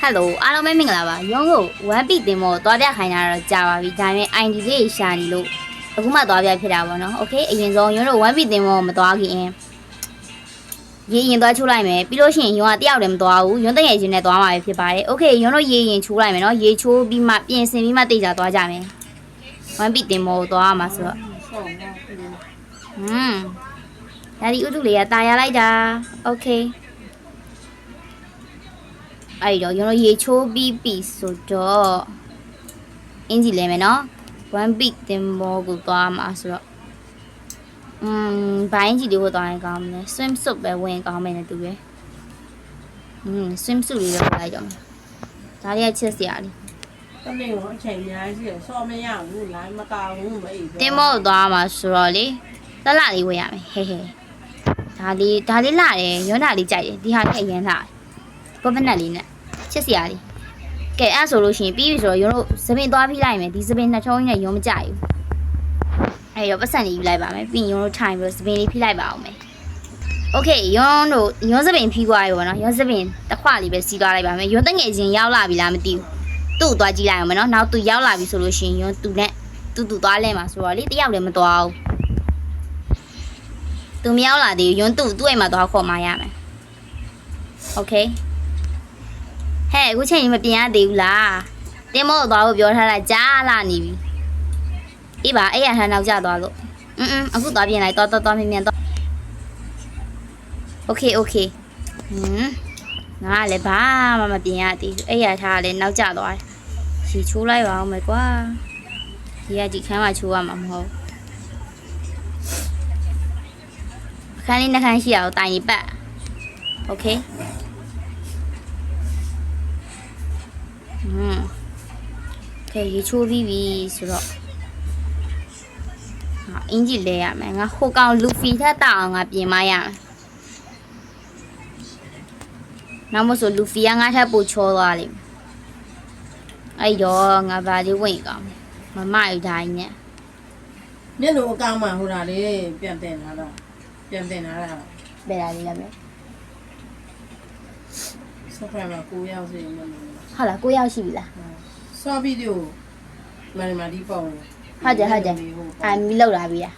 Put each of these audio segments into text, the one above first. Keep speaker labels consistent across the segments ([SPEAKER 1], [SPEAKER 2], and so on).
[SPEAKER 1] ဟယ်လိုအားလုံးပဲမင်္ဂလာပါရုံးကို 1P တင်မောသွားပြခိုင်းတာတော့ကြာပါပြီဒါပေမဲ့ ID လေးရှာနေလို့အခုမှသွားပြဖြစ်တာပေါ့နော်โอเคအရင်ဆုံးရုံးတို့ 1P တင်မောမသွားခင်ရေရင်သွားချိုးလိုက်မယ်ပြီးလို့ရှိရင်ရုံးကတယောက်တည်းမသွားဘူးရုံးတငယ်ချင်းနဲ့သွားမှာပဲဖြစ်ပါတယ်โอเคရုံးတို့ရေရင်ချိုးလိုက်မယ်နော်ရေချိုးပြီးမှပြင်ဆင်ပြီးမှတိတ်ကြသွားကြမယ် 1P တင်မောကိုသွားရမှာဆိုတော့
[SPEAKER 2] ဆောင်းပါဘူး
[SPEAKER 1] อืมဒါဒီဥတုလေးကตายရလိုက်တာโอเค အဲ့တော့ကျွန်တော်ရေချိုးပြီးပြီဆိုတော့အင်ဂျီလဲမယ်နော် one beat တင်မောကိုသွားမှာဆိုတော့อืมဘိုင်းကြီးလေးကိုသွားရင်ကောင်းမလဲ swim suit ပဲဝင်ကောင်းမယ်နဲ့တူရယ်อืม swim suit လေးပဲထားလိုက်ကြမယ်ဒါလေးကချက်စရာလေး
[SPEAKER 2] တနေ့ကအချိန်အများကြီးရှိတယ်ဆောမရဘူးလိုင်းမကောင်းဘူးမအိပ်
[SPEAKER 1] တင်မောကိုသွားမှာဆိုတော့လေလက်လာလေးဝယ်ရမယ်ဟဲဟဲဒါလေးဒါလေးလာတယ်ရွန်းတာလေးကြိုက်တယ်ဒီဟာလေးအရင်လာတယ် ကောဖနက်လေးနဲ့ချက်စရာလေးကဲအဲ့ဆိုလို့ရှိရင်ပြီးပြီဆိုတော့ရုံတို့သပင်သွားပြီးလိုက်မယ်ဒီသပင်နှစ်ချောင်းကြီးနဲ့ရုံမကြိုက်ဘူးအဲ့ရောပတ်စံလေးယူလိုက်ပါမယ်ပြီးရင်ရုံတို့ထိုင်ပြီးတော့သပင်လေးဖိလိုက်ပါအောင်မယ်โอเคရုံတို့ရုံသပင်ဖိသွားပြီပေါ့နော်ရုံသပင်တစ်ခွလေးပဲစီးသွားလိုက်ပါမယ်ရုံတငယ်ချင်းရောက်လာပြီလားမသိဘူးသူ့ကိုသွားကြည့်လိုက်အောင်မယ်နော်နောက်သူရောက်လာပြီဆိုလို့ရှိရင်ရုံသူနဲ့တူတူသွားလဲမှာဆိုတော့လေတယောက်လည်းမသွားဘူးသူမရောက်လာသေးဘူးရုံသူ့သူ့အိမ်မှာသွားခေါ်မှရမယ်โอเค ဟဲ့အခုချိန်ကြီးမပြင်ရသေးဘူးလားတင်းမို့သွားဖို့ပြောထားတာကြားလာနေပြီအေးပါအဲ့ရဟန်နောက်ကျသွားလို့อืมๆအခုသွားပြင်လိုက်သွားသွားသွားမြန်မြန်သွားโอเคโอเคဟမ်ငါကလည်းဘာမှမပြင်ရသေးဘူးအဲ့ရထားကလည်းနောက်ကျသွားတယ်ရီချိုးလိုက်ပါအောင်မယ်ကွာဒီကဒီခန်းမှာချိုးရမှာမဟုတ်အခန်းလေးနှစ်ခန်းရှိအောင်တိုင်ရီပတ်โอเค อืมကဲရေချိုးပြီးပြီဆိုတော့ဟာအင်ဂျီလဲရမယ်ငါဟိုကောင်လူဖီထက်တောင်ငါပြင်မရမယ်နောက်မဆိုလူဖီကငါထက်ပိုချောသွားလိမ့်မယ်အဲ့တော့ငါဗာလေးဝင်ကောင်မမယူတိုင်းနဲ့
[SPEAKER 2] မျက်လုံးအကောင်းမှဟိုတာလေပြန်တင်လာတော့ပြန်တင်လာတာ
[SPEAKER 1] ဘယ်လာလေးလဲ မလဲ
[SPEAKER 2] စဖရမှာကိုရောက်စီမျက်လုံး
[SPEAKER 1] ဟုတ်လားကိုရောက်ရှိပြီလား
[SPEAKER 2] ဆောဗီဒီယိုမန်မာဒီပေါ့
[SPEAKER 1] ဟုတ်တယ်ဟုတ်တယ်အာမီလောက်လာပြီလား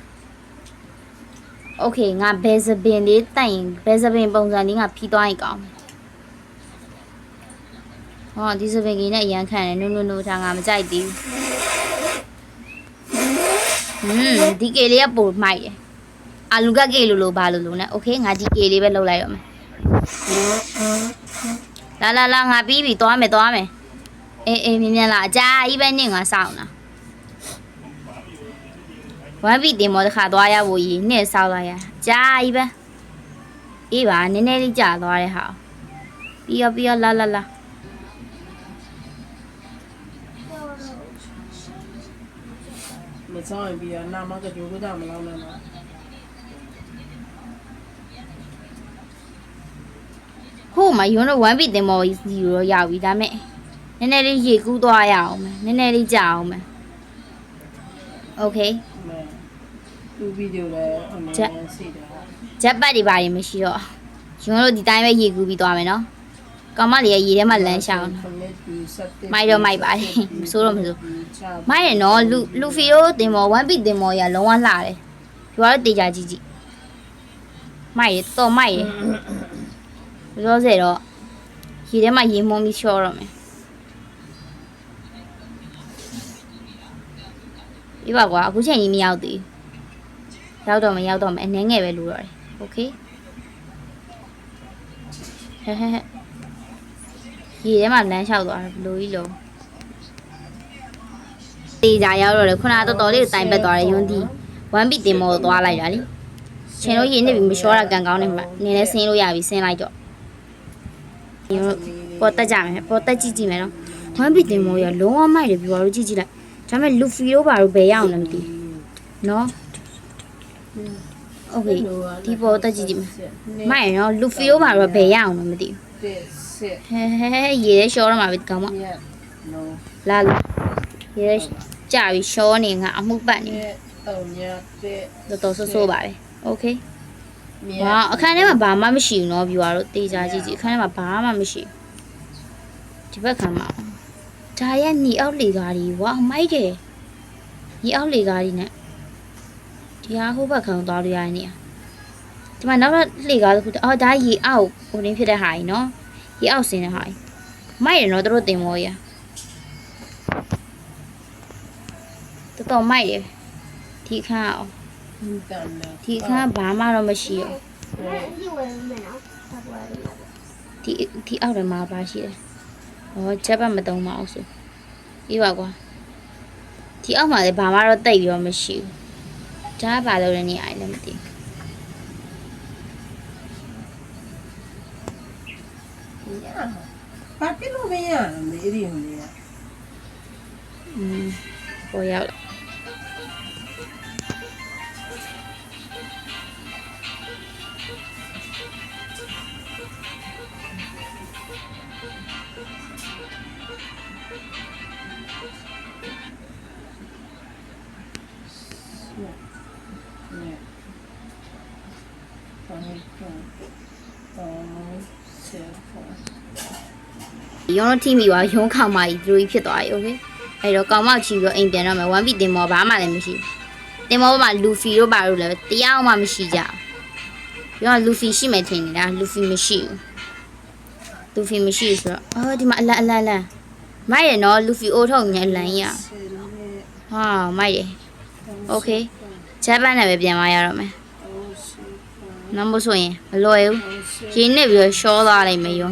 [SPEAKER 1] โอเคငါဘယ်စပင်လေးတိုင်ရင်ဘယ်စပင်ပုံစံလေးငါဖြီးသွားရင်ကောင်းမယ်ဟောဒီစပင်ကြီးနဲ့အရန်ခံတယ်နုနုနုထားငါမကြိုက်သေးဘူးဟွန်းဒီကေလေးကပိုမိုက်တယ်အာလူကကေလိုလိုဘာလိုလိုနဲ့โอเคငါဒီကေလေးပဲလောက်လိုက်တော့မယ် လာလာလာငါပြီးပြီသွားမယ်သွားမယ်အေးအေးမြင်မြင်လာအကြာကြီးပဲနေငါစောင့်တာဝမ်ပီတင်မောတစ်ခါသွားရဖို့ကြီးနှစ်ဆောက်လိုက်ရကြာကြီးပဲအေးပါနည်းနည်းလေးကြာသွားတဲ့ဟာပြီးရောပြီးရောလာလာလာ
[SPEAKER 2] မစောရင်ပြီးတော့နာမကကြိုးကတော့မလောက်နဲ့ နော်
[SPEAKER 1] ဟို့မှာယွန်းတို့ဝမ်ပီတင်မောစီရောရောက်ပြီဒါမဲ့နည်းနည်းလေးရေကူးသွားရအောင်မယ်နည်းနည်းလေးကြာအောင်မယ်โอเค
[SPEAKER 2] သူဗီဒီယိုလည်းအမှန်စီတယ်
[SPEAKER 1] ဂျက်ပတ်တွေပါရင်မရှိတော့ယွန်းတို့ဒီတိုင်းပဲရေကူးပြီးသွားမယ်နော်ကောင်မလေးကရေထဲမှာလမ်းရှောင်းမိုက်တော့မိုက်ပါလေမစိုးတော့မစိုး မိုက်ရနော်လူလူဖီယိုတင်မောဝမ်ပီတင်မောရလုံးဝလှတယ်ကျွားတော့တေချာကြည့်ကြည့်မိုက်ရတော့မိုက်ရ ရောစေတော့ရေထဲမှာရေမုံပြီးချောတော့မယ်ဒီပါကွာအခုချိန်ကြီးမရောက်သေးဘူးရောက်တော့မရောက်တော့မအနှဲငယ်ပဲလို့တော့တယ်โอเคဟဲဟဲဟဲရေထဲမှာလမ်းလျှောက်သွားတယ်ဘလို့ကြီးလို့ တေးကြရောက်တော့လေခုနကတော်တော်လေးကိုတိုင်ပက်သွားတယ်ယွန်းဒီ1ဘီတင်မောသွားလိုက်တာလीချင်းလို့ရင်းနေပြီမလျှောတာကန်ကောင်းနေမှာနင်းလဲဆင်းလို့ရပြီဆင်းလိုက်တော့ ယွန်းပေါ်တက်ကြမယ်ပေါ်တက်ကြည့်ကြည့်မယ်နော်1ဘီတင်မောရလုံးဝမိုက်တယ်ပြောလို့ကြည့်ကြည့်လိုက်ဒါပေမဲ့လူဖီတို့ဘာလို့ဘယ်ရောက်လဲမသိနော်โอเคဒီပေါ်တက်ကြည့်ကြည့်မယ်မိုက်ရနော်လူဖီတို့ဘာလို့ဘယ်ရောက်လဲမသိ
[SPEAKER 2] တစ်စစ်
[SPEAKER 1] ဟဲဟဲရေထဲလျှောတော့မှာပဲဒီကောင်မ
[SPEAKER 2] ရက်နော်
[SPEAKER 1] လာလာရေထဲကြာပြီလျှောနေငါအမှုပတ်နေ
[SPEAKER 2] ရက်တုံညတစ်
[SPEAKER 1] တော်တော်ဆိုးဆိုးပါလေโอเค ။ဘာအခန်းထဲမှာဘာမှမရှိဘူးနော် viewer တို့တေချာကြည့်ကြည့်အခန်းထဲမှာဘာမှမရှိဘူး။ဒီဘက်ခါမှာဒါရဲ့ညီအောက်လေကားကြီးဝါမိုက်တယ်။ညီအောက်လေကားကြီးနဲ့ဒီဟာဟိုဘက်ခံသွားလို့ရနေရ။ဒီမှာနောက်တော့လေကားတစ်ခုအော်ဒါရေအောက်ကိုရင်းဖြစ်တဲ့ဟာကြီးနော်။ရေအောက်ဆင်းတဲ့ဟာကြီး။မိုက်တယ်နော်တို့တင်မောရ။တော်တော်မိုက်တယ်။ဒီခန်းအောင် ဒီခန်းဘာမှတော့မရှိရော
[SPEAKER 3] ဒီဝယ်မယ်နော်ဘာပေါ်လဲ
[SPEAKER 1] ဒီဒီအောက်ထဲမှာပါရှိတယ်။ဟောချက်ပတ်မတုံးပါအောင်ဆို။ပြီးပါကွာ။ဒီအောက်မှာလည်းဘာမှတော့တိတ်ပြီးတော့မရှိဘူး။ဒါကဘာလို့လဲနေအိုင်လည်းမသိဘူး
[SPEAKER 2] ဘာဖြစ်လို့မရလဲမေးရီနေရ။
[SPEAKER 1] อืมပေါ်ရောက်လာ ရုံးတော့ထိမိသွားရုံးခေါင်မကြီးသူတို့ကြီးဖြစ်သွားပြီโอเค။အဲ့တော့ကောင်မချီပြီးတော့အိမ်ပြန်တော့မယ်။ one piece တင်မောဘာမှလည်းမရှိဘူး။တင်မောမှာလူဖီတို့ဘာလို့လဲတရားမှမရှိကြဘူး။ပြောလူဖီရှိမယ်ထင်နေတာလူဖီမရှိဘူး။လူဖီမရှိဘူးဆိုတော့အော်ဒီမှာအလန်အလန်အလန်မိုက်ရနော်လူဖီအိုးထုတ်ညအလန်ကြီးอ่ะ
[SPEAKER 2] เสียแล้วเนี่ย
[SPEAKER 1] ဟာမိုက်တယ်โอเคဂျပန်နဲ့ပဲပြန်มาရတော့မယ်
[SPEAKER 2] โอ้สิ
[SPEAKER 1] နောက်မဆိုရင်မလွယ်ဘူး
[SPEAKER 2] โอ้สิ
[SPEAKER 1] ရင်းနဲ့ပြီးတော့ရှောသွားလိုက်မယ်ယုံ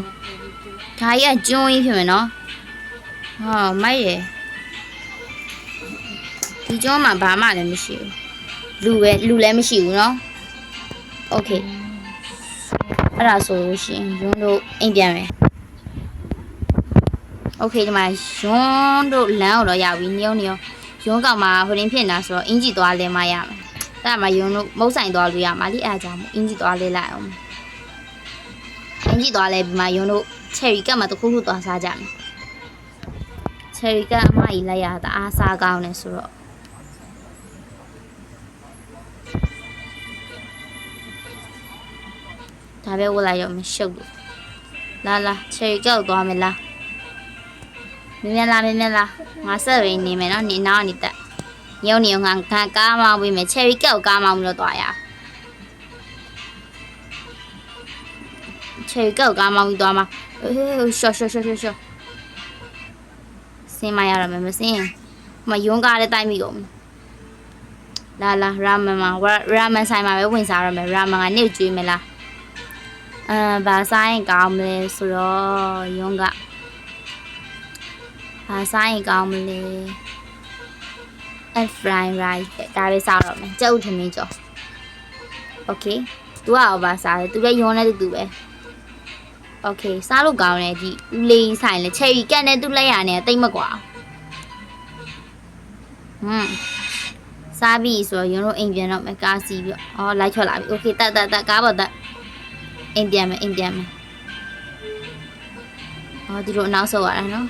[SPEAKER 1] ဒါကြီးကကျွန်းကြီးဖြစ်မယ်နော်ဟာမိုက်တယ်ဒီကျွန်းမှာဘာမှလည်းမရှိဘူးလူပဲလူလည်းမရှိဘူးနော်โอเคအဲ့ဒါဆိုလို့ရှိရင်ယွန်းတို့အိမ်ပြန်မယ်โอเคဒီမှာယွန်းတို့လမ်းကိုတော့ရပြီညုံညုံယွန်းကောင်မှာဟိုရင်းဖြစ်နေတာဆိုတော့အင်ဂျီသွားလဲမရမယ်အဲ့ဒါမှယွန်းတို့မုတ်ဆိုင်သွားလို့ရမှာလိအဲ့ဒါကြောင့်မို့အင်ဂျီသွားလဲလိုက်အောင်အင်ဂျီသွားလဲပြီးမှယွန်းတို့ ချယ်ရီကတ်မှာတစ်ခုခုသွားစားကြမယ်ချယ်ရီကတ်အမကြီးလိုက်ရတာအားစားကောင်းတယ်ဆိုတော့ဒါပဲဝတ်လိုက်ရမယ်ရှုပ်လို့လာလာချယ်ရီကတ်ကိုသွားမယ်လားမင်းမြန်လာမင်းမြန်လာငါဆက်ရင်းနေမယ်နော်နေနောက်နေတက်ညုံနေငါငါကားမောင်းပြီးမယ်ချယ်ရီကတ်ကိုကားမောင်းပြီးတော့သွားရအောင် ချယ်ရီကတ်ကိုကားမောင်းပြီးသွားမှာအေးရှော့ရှော့ရှော့ရှော့ရှော့စင်းမရရမယ်မစင်းရင်မယွန်းကားလည်းတိုက်မိကုန်ပြီလာလာရာမန်မှာရာမန်ဆိုင်မှာပဲဝင်စားရမယ်ရာမန်ကနေကျွေးမလားအဲဘာဆိုင်ကောင်းမလဲဆိုတော့ယွန်းကဘာဆိုင်ကောင်းမလဲ and fried rice ပဲဒါပဲစားတော့မယ်ကြက်ဥထမင်းကြော် okay သူကရောဘာစားလဲသူလည်းယွန်းနဲ့တူတူပဲ okay စားလို့ကောင်းတယ်ဒီဦးလေးဆိုင်လဲချယ်ရီကတ်နဲ့သူ့လက်ရနဲ့တိတ်မကွာဟွန်းစားပြီဆိုတော့ယွန်းတို့အိမ်ပြန်တော့မယ်ကားစီးပြီးတော့အော်လိုက်ထွက်လာပြီ okay တက်တက်တက်ကားပေါ်တက်အိမ်ပြန်မယ်အိမ်ပြန်မယ်အော်ဒီလိုအနောက်ဆုတ်ရတာနော်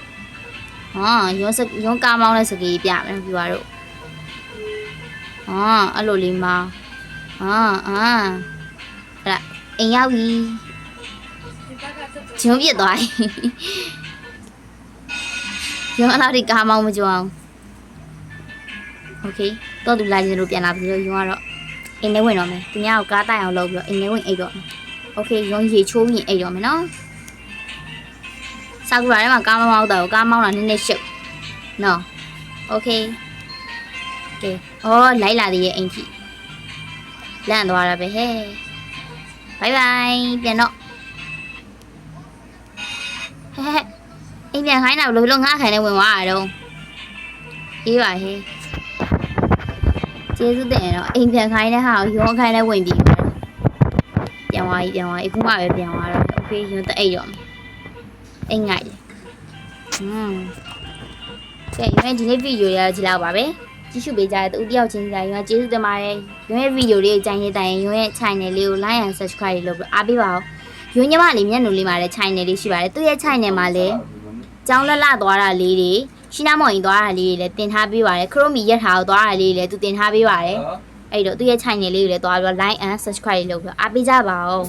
[SPEAKER 1] ဟောယွန်းစယွန်းကားမောင်းတဲ့စကေးပြမယ်ပြပါတော့ဟောအဲ့လိုလေးမောင်းဟာအာအဲ့ဒါအိမ်ရောက်ပြီ ဂျုံပြစ်သွားပြီဂျုံအလားဒီကားမောင်းမကြွအောင်โอเคတော့သူလာခြင်းလို့ပြန်လာပြီလို့ယုံကတော့အိမ်ထဲဝင်တော့မယ်သူများကိုကားတိုက်အောင်လုပ်ပြီးတော့အိမ်ထဲဝင်အိတ်တော့မယ်โอเคယုံရေချိုးရင်အိတ်တော့မယ်နော်စာကူရာထဲမှာကားမမောင်းတော့ကားမောင်းတာနည်းနည်းရှုပ်နော်โอเคကဲအော်လိုက်လာသေးရဲ့အိမ်ကြီးလန့်သွားတာပဲဟဲ့ဘိုင်ဘိုင်ပြန်တော့ ဟဲ့ဟဲ့အိမ်ပြန်ခိုင်းတာဘယ်လိုလုပ်ငါခိုင်းနေဝင်သွားတာတော့အေးပါဟဲ့ကျေးဇူးတင်ရတော့အိမ်ပြန်ခိုင်းတဲ့ဟာကိုရုံးခိုင်းတဲ့ဝင်ပြီးပါပြန်သွားပြီပြန်သွားပြီအခုမှပဲပြန်သွားတော့โอเคရုံးတအိတ်ရောမယ်အိမ်ငိုက်တယ်ဟွန်းကဲရုံးဒီနေ့ဗီဒီယိုရကြည့်လောက်ပါပဲကြည့်ရှုပေးကြတဲ့တူတယောက်ချင်းစီတိုင်းရုံးကျေးဇူးတင်ပါတယ်ရုံးရဲ့ဗီဒီယိုလေးကိုကြိုင်ရတဲ့ရင်ရုံးရဲ့ channel လေးကို like and subscribe လုပ်ပြီးအားပေးပါဦး ရုံးညမလေးမျက်နှာလေးမှာလည်း channel လေးရှိပါတယ်သူ့ရဲ့ channel မှာလည်းကျောင်းလက်လသွားတာလေးတွေရှင်းနာမော်ရင်သွားတာလေးတွေလည်းတင်ထားပေးပါတယ်ခရိုမီရက်ထားကိုသွားတာလေးတွေလည်းသူတင်ထားပေးပါတယ်အဲ့တော့သူ့ရဲ့ channel လေးကိုလည်းသွားပြီးတော့ like and subscribe လုပ်ပြီးတော့အားပေးကြပါဦး